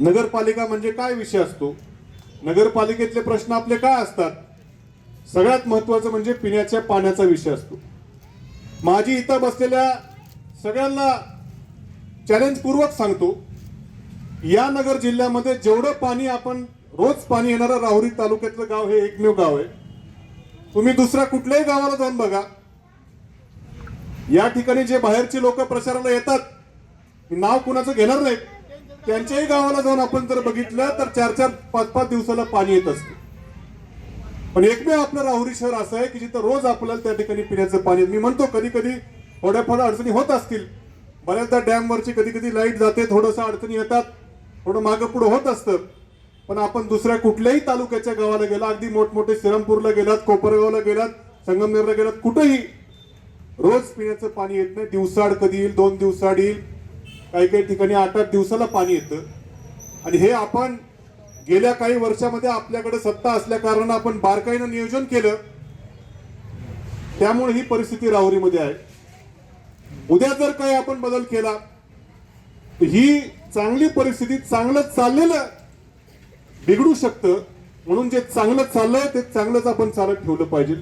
नगरपालिका म्हणजे काय विषय असतो? नगरपालिकेतले प्रश्न आपले काय असतात? सगळ्यात महत्वाचं म्हणजे पिण्याच्या पाण्याचा विषय असतो. माझी इथं बसलेल्या सगळ्यांना चॅलेंज पूर्वक सांगतो या नगर जिल्ह्यामध्ये जेवढं पाणी आपण रोज पाणी येणारं राहुरी तालुक्यातलं गाव हे एकमेव गाव आहे. तुम्ही दुसऱ्या कुठल्याही गावाला जाऊन बघा. या ठिकाणी जे बाहेरचे लोक प्रचाराला येतात नाव कुणाचं घेणार नाही त्यांच्याही गावाला जाऊन आपण जर बघितलं तर चार चार पाच पाच दिवसाला पाणी येत असतं. पण एकमेव आपलं राहुरी शहर असं आहे की जिथं रोज आपल्याला त्या ठिकाणी पिण्याचं पाणी मी म्हणतो कधी कधी थोड्याफार अडचणी होत असतील. बऱ्याचदा डॅमवरची कधी कधी लाइट जाते थोडंसं अडचणी येतात थोडं मागं पुढं होत असतं. पण आपण दुसऱ्या कुठल्याही तालुक्याच्या गावाला गेला अगदी मोठमोठे श्रीरामपूरला गेलात कोपरगावला गेलात संगमनेरला गेलात कुठंही रोज पिण्याचं पाणी येत नाही. दिवसाड कधी येईल? दोन दिवसाआड येईल. काही काही ठिकाणी आठ आठ दिवसाला पाणी येतं. आणि हे आपण गेल्या काही वर्षामध्ये आपल्याकडे सत्ता असल्या कारणानं आपण बारकाईनं नियोजन केलं. त्यामुळे ही परिस्थिती राहुरीमध्ये आहे. उद्या जर काही आपण बदल केला तर ही चांगली परिस्थिती चांगलं चाललेलं बिघडू शकतं. म्हणून जे चांगलं चाललंय ते चांगलंच आपण चालत ठेवलं पाहिजे.